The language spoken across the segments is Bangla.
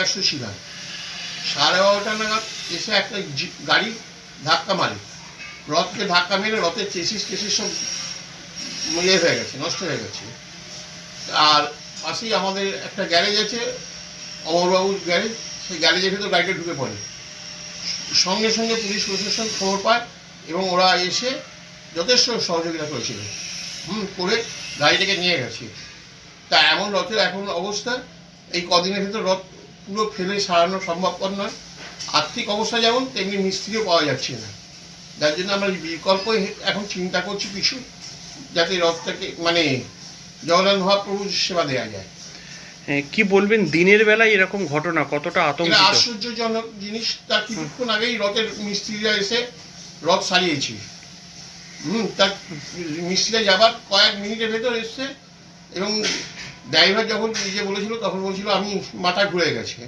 ব্যস্ত ছিলাম সাড়ে বারোটা নাগাদ এসে একটা গাড়ি ধাক্কা মারে। রথকে ধাক্কা মেরে রথের চেসিস টেসিস সব ইয়ে হয়ে গেছে, নষ্ট হয়ে গেছে। আর পাশেই আমাদের একটা গ্যারেজ আছে, অমরবাবুর গ্যারেজ। সেই গ্যারেজের ভেতর গাড়িটা ঢুকে পড়ে। সঙ্গে সঙ্গে পুলিশ প্রশাসন খবর পায় এবং ওরা এসে যথেষ্ট সহযোগিতা করেছিল। হুম, করে গাড়িটাকে নিয়ে গেছে। তা এমন রথের এখন অবস্থা। এই কদিনের ভিতর রথ পুরো ফেলে সারানো সম্ভবপর নয়। আর্থিক অবস্থা যেমন তেমনি মিস্ত্রিও পাওয়া যাচ্ছে না। যার জন্য আমরা বিকল্প এখন চিন্তা করছি কিছু যাতে রথটাকে মানে জগন্নাথ মহাপ্রভুর সেবা দেওয়া যায়। হ্যাঁ, কি বলবেন? দিনের বেলায় এরকম ঘটনা কতটা আতঙ্ক আশ্চর্যজনক জিনিস। তার কিছুক্ষণ আগেই রথের মিস্ত্রিরা এসে রথ সারিয়েছে। হুম তার মিস্ত্রিরা যাবার কয়েক মিনিটের ভেতর এসছে এবং ড্রাইভার যখন নিজে বলেছিল তখন বলছিল আমি মাথা ঘুরে গেছে।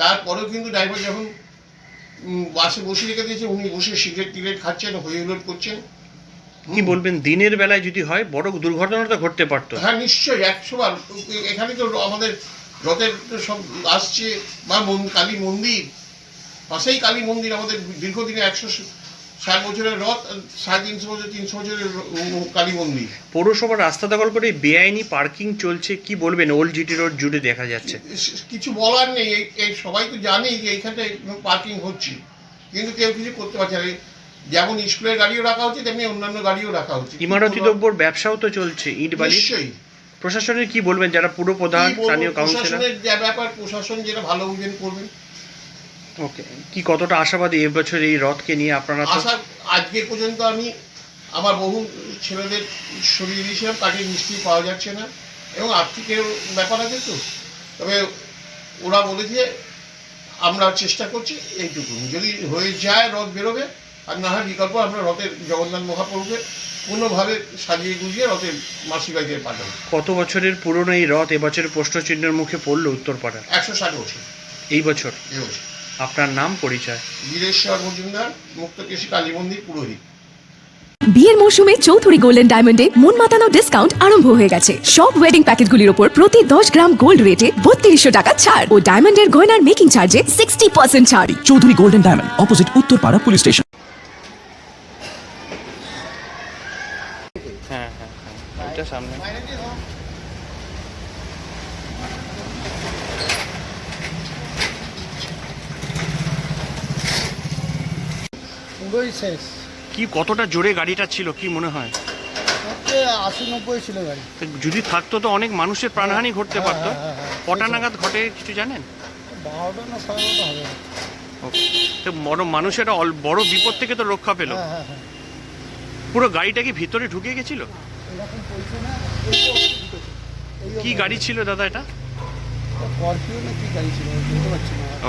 তারপরেও কিন্তু ড্রাইভার যখন বাসে বসে রেখে দিয়েছে উনি বসে সিগারেট টিগারেট খাচ্ছেন হই হুল্লোড় করছেন। কি বলবেন দিনের বেলায় যদি হয় বড় দুর্ঘটনা তো ঘটতে পারতো। হ্যাঁ নিশ্চয়ই একশো বার এখানে তো আমাদের রথের সব আসছে বা কালী মন্দির। পাশেই কালী মন্দির আমাদের দীর্ঘদিনে একশো ষাট বছরের রথ সাড়ে তিনশো বছর তিনশো বছরের কালী মন্দির। পৌরসভার রাস্তা দখল করে বেআইনি পার্কিং চলছে কি বলবেন? ওল্ড জিটি রোড জুড়ে দেখা যাচ্ছে। কিছু বলার নেই এই- সবাই তো জানেই যে এইখানটায় পার্কিং হচ্ছে। কিন্তু কেউ কিছু করতে পারছে না। যেমন স্কুলের গাড়িও রাখা হচ্ছে তেমনি অন্যান্য গাড়িও রাখা হচ্ছে। ইমারতি দ্রব্যর ব্যবসাও তো চলছে ইট বালি। নিশ্চয়ই। প্রশাসনের কি বলবেন? যারা পুরো প্রধান স্থানীয় কাউন্সিলর প্রশাসনের যা ব্যাপার প্রশাসন যেটা ভালো বুঝেন করবেন। ওকে কি কতটা আশাবাদী এবছর এই রথকে নিয়ে আপনারা আশা আজকে পর্যন্ত আমি আমার বহু ছেলেদের সরিয়ে দিয়েছিলাম তাকে মিষ্টি পাওয়া যাচ্ছে না এবং আর্থিকের ব্যাপার আছে তো। তবে ওরা বলেছে আমরা চেষ্টা করছি এইটুকু। যদি হয়ে যায় রথ বেরোবে আর না হয় বিকল্প আমরা রথের জগন্নাথ মহাপ্রভুকে পূর্ণভাবে সাজিয়ে গুজিয়ে রথের মাসি বাড়িতে পাঠাবো। কত বছরের পুরনো এই রথ এবছর প্রশ্নচিহ্নের মুখে পড়ল উত্তরপাড়া একশো ষাট বছর। এই বছর? এবছর আপনার নাম পরিচয়। বীরেশ্বর মজুমদার মুক্তকেশী কালী মন্দির পুরোহিত। বিয়ের মৌসুমে চৌধুরী গোল্ডেন ডায়মন্ডে মন মাতানো ডিসকাউন্ট আরম্ভ হয়ে গেছে। সব ওয়েডিং প্যাকেটগুলির উপর প্রতি দশ গ্রাম গোল্ড রেটে বত্রিশশো টাকা ছাড়। ও ডায়মন্ডের গয়নার মেকিং চার্জে সিক্সটি পার্সেন্ট ছাড়। Chowdhury golden diamond opposite Uttarpara police station হ্যাঁ হ্যাঁ হ্যাঁ। সামনে। পুরোই শেষ কি কতটা জোরে গাড়িটা ছিল কি মনে হয়? আশি নব্বই ছিল গাড়ি। যদি থাকতো তো অনেক মানুষের প্রাণহানি ঘটতে হ্যাঁ, পারতো। হ্যাঁ, হ্যাঁ। কটা নাগাদ ঘটে কিছু জানেন? বারোটা না সাড়ে হবে। তো বড় মানুষের বড় বিপদ থেকে তো রক্ষা পেল। হ্যাঁ হ্যাঁ হ্যাঁ। পুরো গাড়িটা কি ভিতরে ঢুকে গেছিল? কি গাড়ি ছিল দাদা এটা?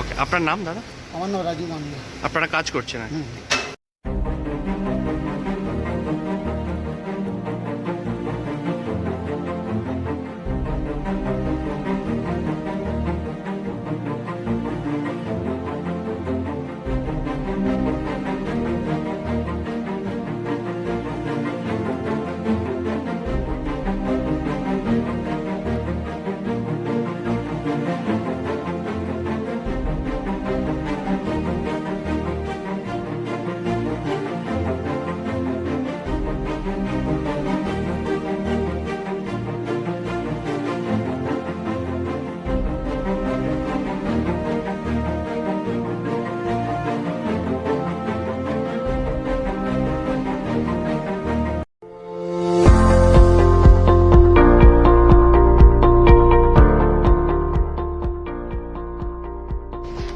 ওকে আপনার নাম দাদা? আমার নাম রাজু মান্ডা আপনারা কাজ করছেন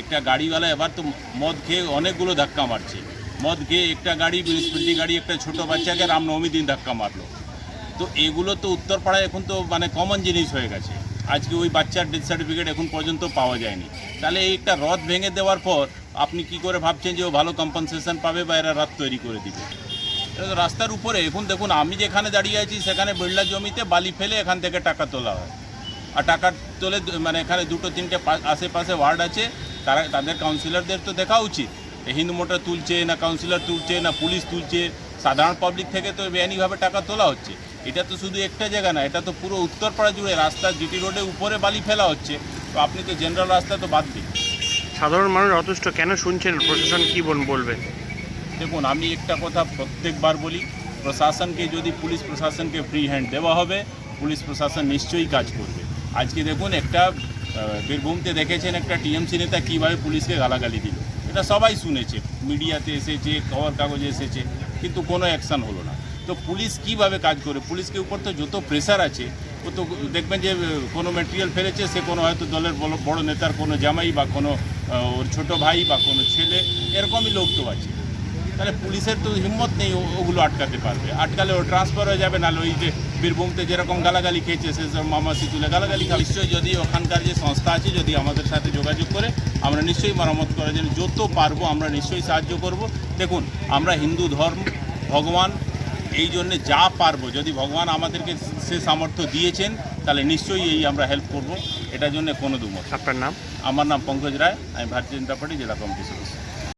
একটা গাড়িওয়ালা এবার তো মদ খেয়ে অনেকগুলো ধাক্কা মারছে। মদ খেয়ে একটা গাড়ি মিউনিসিপ্যালিটি গাড়ি, একটা ছোট বাচ্চাকে রামনবমী দিন ধাক্কা মারলো। তো এগুলো তো উত্তরপাড়ায় এখন তো মানে কমন জিনিস হয়ে গেছে। আজকে ওই বাচ্চার ডেথ সার্টিফিকেট এখন পর্যন্ত পাওয়া যায়নি। তাহলে এই একটা রথ ভেঙে দেওয়ার পর আপনি কি করে ভাবছেন যে ও ভালো কম্পনসেশন পাবে বা এরা রথ তৈরি করে দিবে? রাস্তার উপরে। এখন দেখুন, আমি যেখানে দাঁড়িয়ে আছি সেখানে বিড়লা জমিতে বালি ফেলে এখান থেকে টাকা তোলা হয়। আর টাকা তোলে মানে এখানে দুটো, তিনটে আশেপাশে ওয়ার্ড আছে। তারা তাদের কাউন্সিলরদের তো দেখা উচিত। হিন্দু মোটর তুলছে না কাউন্সিলর তুলছে না পুলিশ তুলছে সাধারণ পাবলিক থেকে তো বেআইনিভাবে টাকা তোলা হচ্ছে। এটা তো শুধু একটা জায়গা না এটা তো পুরো উত্তরপাড়া জুড়ে রাস্তা জিটি রোডে উপরে বালি ফেলা হচ্ছে। তো আপনি তো জেনারেল রাস্তা তো বাদ দিন। সাধারণ মানুষ অতুষ্ট কেন শুনছেন? প্রশাসন কি বল বলবে? দেখুন আমি একটা কথা প্রত্যেকবার বলি প্রশাসনকে যদি পুলিশ প্রশাসনকে ফ্রি হ্যান্ড দেওয়া হবে পুলিশ প্রশাসন নিশ্চয়ই কাজ করবে। আজকে দেখুন একটা বীরভূমতে দেখেছেন একটা টিএমসি নেতা কীভাবে পুলিশকে গালাগালি দিল। এটা সবাই শুনেছে, মিডিয়াতে এসেছে, খবর কাগজে এসেছে, কিন্তু কোনো অ্যাকশন হলো না। তো পুলিশ কীভাবে কাজ করে? পুলিশকে উপর তো যত প্রেশার আছে, ও তো দেখবেন যে কোনো মেটেরিয়াল ফেলেছে, সে কোনো হয়তো দলের বড় নেতার কোনো জামাই বা কোনো ওর ছোটো ভাই বা কোনো ছেলে, এরকমই লোক তো আছে। তাহলে পুলিশের তো হিম্মত নেই ওগুলো আটকাতে পারবে। আটকালে ও ট্রান্সফার হয়ে যাবে, নাহলে ওই যে বীরভূমতে যেরকম গালাগালি খেয়েছে সেসব মামা সিতুলে গালাগালি খাবে নিশ্চয়ই যদি ওখানকার যে সংস্থা আছে যদি আমাদের সাথে যোগাযোগ করে আমরা নিশ্চয়ই মেরামত করার জন্য যত পারব আমরা নিশ্চয়ই সাহায্য করব। দেখুন আমরা হিন্দু ধর্ম ভগবান এই জন্যে যা পারব যদি ভগবান আমাদেরকে সে সামর্থ্য দিয়েছেন তাহলে নিশ্চয়ই এই আমরা হেল্প করব। এটার জন্য কোনো দুমত আপনার নাম? আমার নাম পঙ্কজ রায় আমি ভারতীয় জনতা পার্টি জেলা কমিটি সদস্য।